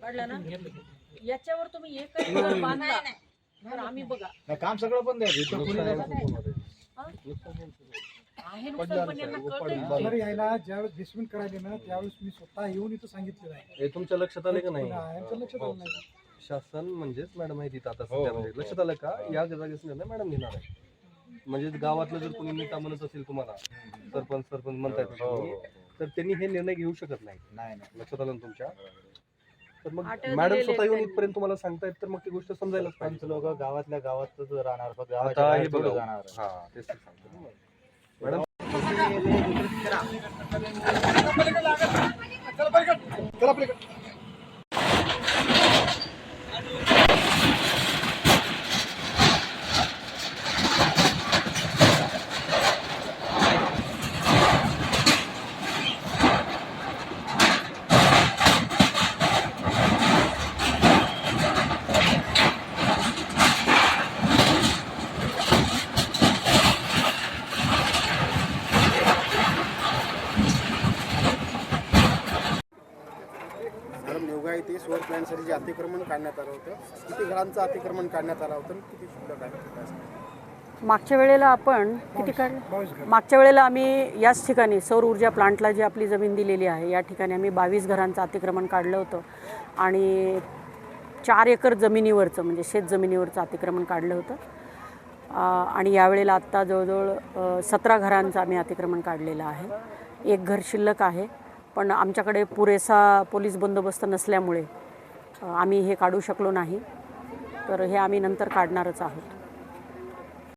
काढला ना? याच्यावर तुम्ही एकच घर बांधला. तर आम्ही बघा. नाही, काम सगळं बंद आहे. इथं कुणी नाही. आहे. नुकसान पण यांना कळतंय. यायला ज्यावेळेस बेसमेंट करायले ना त्यावेळेस मी स्वतः येऊन इथं सांगितलेलं आहे. हे तुमच्या लक्षात आलं का नाही? यांच्या लक्षात आलं नाही. शासन म्हणजेच मॅडम आहे तिथं आता हो, सध्यामध्ये लक्षात आलं का? या जागेचा निर्णय मॅडम घेणार आहे. म्हणजे गावातलं जर कोणी नेता म्हणत असेल तुम्हाला सरपंच सरपंच म्हणतायत हो, तुम्ही, तर त्यांनी हे निर्णय घेऊ शकत नाही. नाही नाही. लक्षात आलं ना तुमच्या? तर मग आठवण मॅडम स्वतः येऊन. इथपर्यंत तुम्हाला सांगतायत तर मग ती गोष्ट समजायलाच पाहिजे आमचं लोक गावातल्या गावातच राहणार फक्त गावाच्या आता हे बाहेर थोडं बघा जाणार हा तेच तर सांगतो ना. मॅडम चला पलीकडे. नेवगा येथे सोर प्लॅनसाठी जे अतिक्रमण काढण्यात आलं होतं किती घरांचं अतिक्रमण काढण्यात आलं होतं किती शिल्लक आहे? मागच्या वेळेला आपण किती काढलं? मागच्या वेळेला आम्ही याच ठिकाणी सौर ऊर्जा प्लांटला जी आपली जमीन दिलेली आहे या ठिकाणी आम्ही बावीस घरांचं अतिक्रमण काढलं होतं. आणि चार एकर जमिनीवरचं म्हणजे शेत जमिनीवरचं अतिक्रमण काढलं होतं. आणि यावेळेला आत्ता जवळजवळ सतरा घरांचं आम्ही अतिक्रमण काढलेलं आहे. एक घर शिल्लक आहे. पण आमच्याकडे पुरेसा पोलीस बंदोबस्त नसल्यामुळे आम्ही हे काढू शकलो नाही. तर हे आम्ही नंतर काढणारच आहोत.